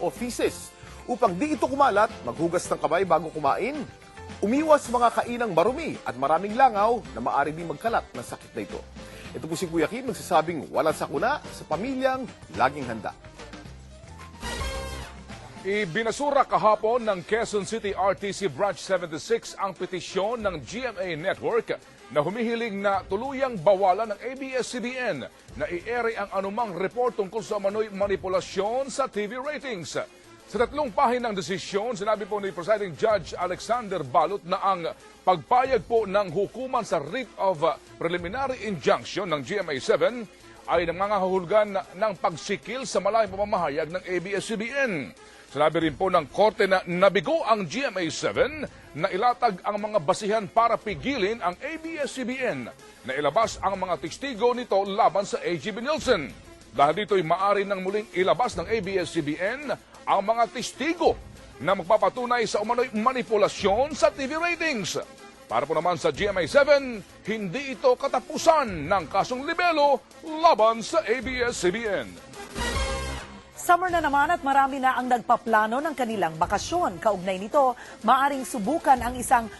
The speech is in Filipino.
o feces. Upang di ito kumalat, maghugas ng kamay bago kumain, umiwas mga kainang marumi at maraming langaw na maaari din magkalat ng sakit na ito. Ito po si Kuya Kim nagsasabing walang sakuna sa pamilyang laging handa. Ibinasura kahapon ng Quezon City RTC Branch 76 ang petisyon ng GMA Network na humihiling na tuluyang bawalan ng ABS-CBN na i-ere ang anumang report tungkol sa manoy manipulasyon sa TV ratings. Sa tatlong pahin ng desisyon, sinabi po ni Presiding Judge Alexander Balot na ang pagpayag po ng hukuman sa writ of preliminary injunction ng GMA 7 ay nangangahulugan ng pagsikil sa malayang pamamahayag ng ABS-CBN. Sinabi rin po ng korte na nabigo ang GMA7 na ilatag ang mga basihan para pigilin ang ABS-CBN na ilabas ang mga testigo nito laban sa AGB Nielsen. Dahil dito'y maari ng muling ilabas ng ABS-CBN ang mga testigo na magpapatunay sa umano'y manipulasyon sa TV ratings. Para po naman sa GMA7, hindi ito katapusan ng kasong libelo laban sa ABS-CBN. Summer na naman at marami na ang nagpaplano ng kanilang bakasyon. Kaugnay nito, maaring subukan ang isang